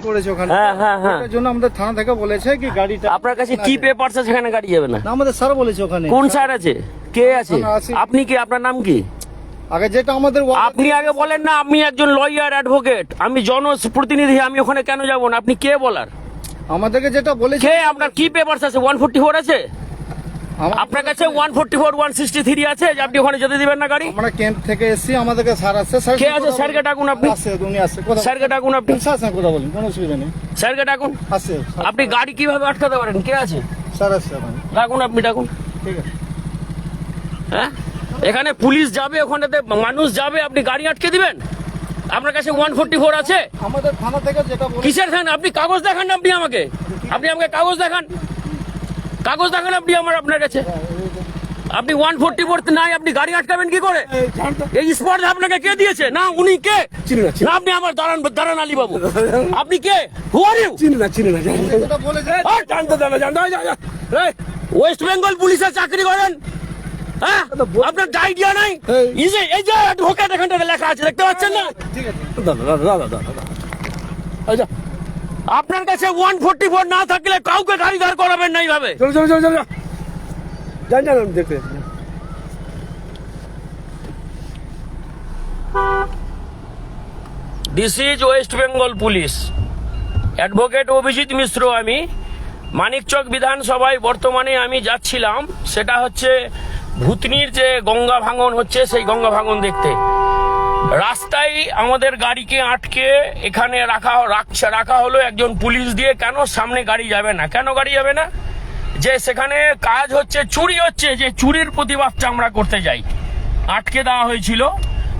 করেছে ওখানে। হ্যাঁ, হ্যাঁ, হ্যাঁ। জন্য আমাদের থানা থেকে বলেছে কি গাড়িটা আপনার কাছে কি পেপার আছে? সেখানে গাড়ি যাবে না। আমাদের স্যার বলেছে ওখানে। কোন স্যার আছে? কে আছে? আপনি কি? আপনার নাম কি? আগে যেটা আমাদের আপনি আগে বলেন না আমি একজন লয়ার অ্যাডভোকেট আমি জনপ্রতিনিধি আমি ওখানে কেন যাব না? আপনি কে বলার? আমাদেরকে যেটা বলেছে আপনার কি পেপারস আছে? ওয়ান ফোর্টি ফোর আছে? আপনার কাছে one forty four one sixty three আছে যে আপনি ওখানে যেতে দিবেন না গাড়ি? আমরা ক্যাম্প থেকে এসেছি আমাদেরকে স্যার আসছে স্যার কে আছে? স্যারকে ডাকুন আপনি। আসছে উনি কথা স্যারকে ডাকুন আপনি। স্যার স্যার কথা বলুন? কোনো অসুবিধা নেই। স্যারকে ডাকুন। আসছে আপনি গাড়ি কীভাবে আটকাতে পারেন? কে আছে? স্যার ওখানে ডাকুন আপনি ডাকুন। ঠিক আছে। হ্যাঁ? এখানে পুলিশ যাবে ওখানেতে মানুষ যাবে আপনি গাড়ি আটকে দিবেন? আপনার কাছে ওয়ান ফোর্টি ফোর আছে? আমাদের থানা থেকে যেটা কিসের খান আপনি কাগজ দেখান না আপনি আমাকে। আপনি আমাকে কাগজ দেখান। কাগজ দেখান আপনি আমার আপনার কাছে। আপনি ওয়ান ফোর্টি ফোর নাই আপনি গাড়ি আটকাবেন কি করে? এই স্পট আপনাকে কে দিয়েছে? না উনি কে? না আপনি আমার দাঁড়ান দাঁড়ান আলী বাবু। আপনি কে? হু আর ইউ যেটা বলেছে। ওয়েস্ট বেঙ্গল পুলিশের চাকরি করেন? হ্যাঁ? আপনার আইডিয়া নাই? এই। যে এই যে অ্যাডভোকেট এখানটাতে লেখা আছে দেখতে পাচ্ছেন না? ঠিক আছে আপনার কাছে ওয়ান ফোর্টি ফোর না থাকলে কাউকে গাড়ি দাঁড় করাবেন না এইভাবে। চলো চলো চলো চলো যান যান আমি দেখতে। This is West Bengal police advocate Abhijit Mishra আমি। মানিকচক বিধানসভায় বর্তমানে আমি যাচ্ছিলাম। সেটা হচ্ছে ভূতনির যে গঙ্গা ভাঙন হচ্ছে সেই গঙ্গা ভাঙন দেখতে। রাস্তায় আমাদের গাড়িকে আটকে এখানে রাখা, রাখছে, রাখা হলো একজন পুলিশ দিয়ে। কেন সামনে গাড়ি যাবে না? কেন গাড়ি যাবে না? যে সেখানে কাজ হচ্ছে, চুরি হচ্ছে, যে চুরির প্রতিবাদটা আমরা করতে যাই। আটকে দেওয়া হয়েছিল।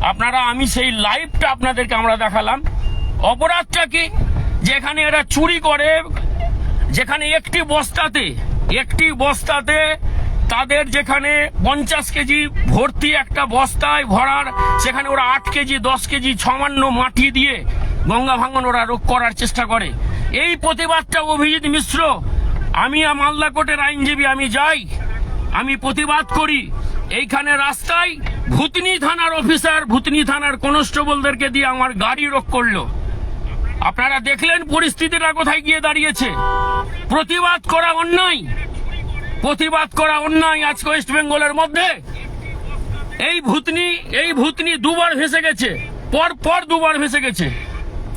আপনারা, আমি সেই লাইভটা আপনাদেরকে আমরা দেখালাম। অপরাধটা কি? যেখানে এরা চুরি করে, যেখানে একটি বস্তাতে একটি বস্তাতে তাদের যেখানে পঞ্চাশ কেজি ভর্তি একটা বস্তায় ভরার, সেখানে ওরা আট কেজি, দশ কেজি, ছমান্য মাটি দিয়ে গঙ্গা ভাঙন ওরা রোগ করার চেষ্টা করে। এই প্রতিবাদটা অভিজিৎ মিশ্র, আমি মালদা কোর্টের আইনজীবী, আমি যাই, আমি প্রতিবাদ করি। এইখানে রাস্তায় ভূতনি থানার অফিসার, ভূতনি থানার কনস্টেবলদেরকে দিয়ে আমার গাড়ি রোগ করল। আপনারা দেখলেন পরিস্থিতিটা কোথায় গিয়ে দাঁড়িয়েছে। প্রতিবাদ করা অন্যায়। প্রতিবাদ করা অন্যায় আজকে ওয়েস্ট বেঙ্গলের মধ্যে। এই ভূতনি এই ভূতনি দুবার ভেসে গেছে। পর পর দুবার ভেসে গেছে।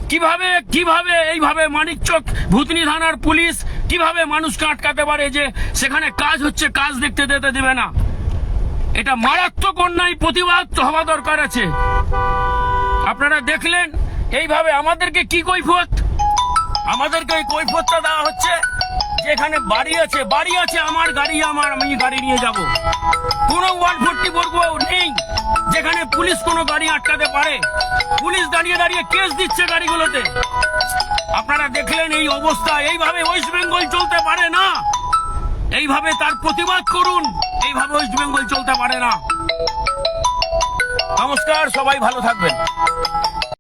কীভাবে কীভাবে, এইভাবে মানিকচক ভূতনি থানার পুলিশ কীভাবে মানুষকে আটকাতে পারে যে সেখানে কাজ হচ্ছে, কাজ দেখতে দিতে দেবে না? এটা মারাত্মক অন্যায়, প্রতিবাদ হওয়া দরকার আছে। আপনারা দেখলেন, এইভাবে আমাদেরকে কি কৈফত আমাদেরকে ওই কৈফতটা দেওয়া হচ্ছে, যেখানে বাড়ি আছে বাড়ি আছে আমার গাড়ি, আমার আমি গাড়ি নিয়ে যাব। কোনো ওয়ান ফোর্টি বলব নেই, যেখানে পুলিশ কোনো গাড়ি আটকাতে পারে। পুলিশ দাঁড়িয়ে দাঁড়িয়ে কেস দিচ্ছে গাড়িগুলোতে। আপনারা দেখলেন এই অবস্থা, এইভাবে ওয়েস্ট বেঙ্গল চলতে পারে না। এইভাবে তার প্রতিবাদ করুন, এইভাবে ওয়েস্ট বেঙ্গল চলতে পারে না। নমস্কার, সবাই ভালো থাকবেন।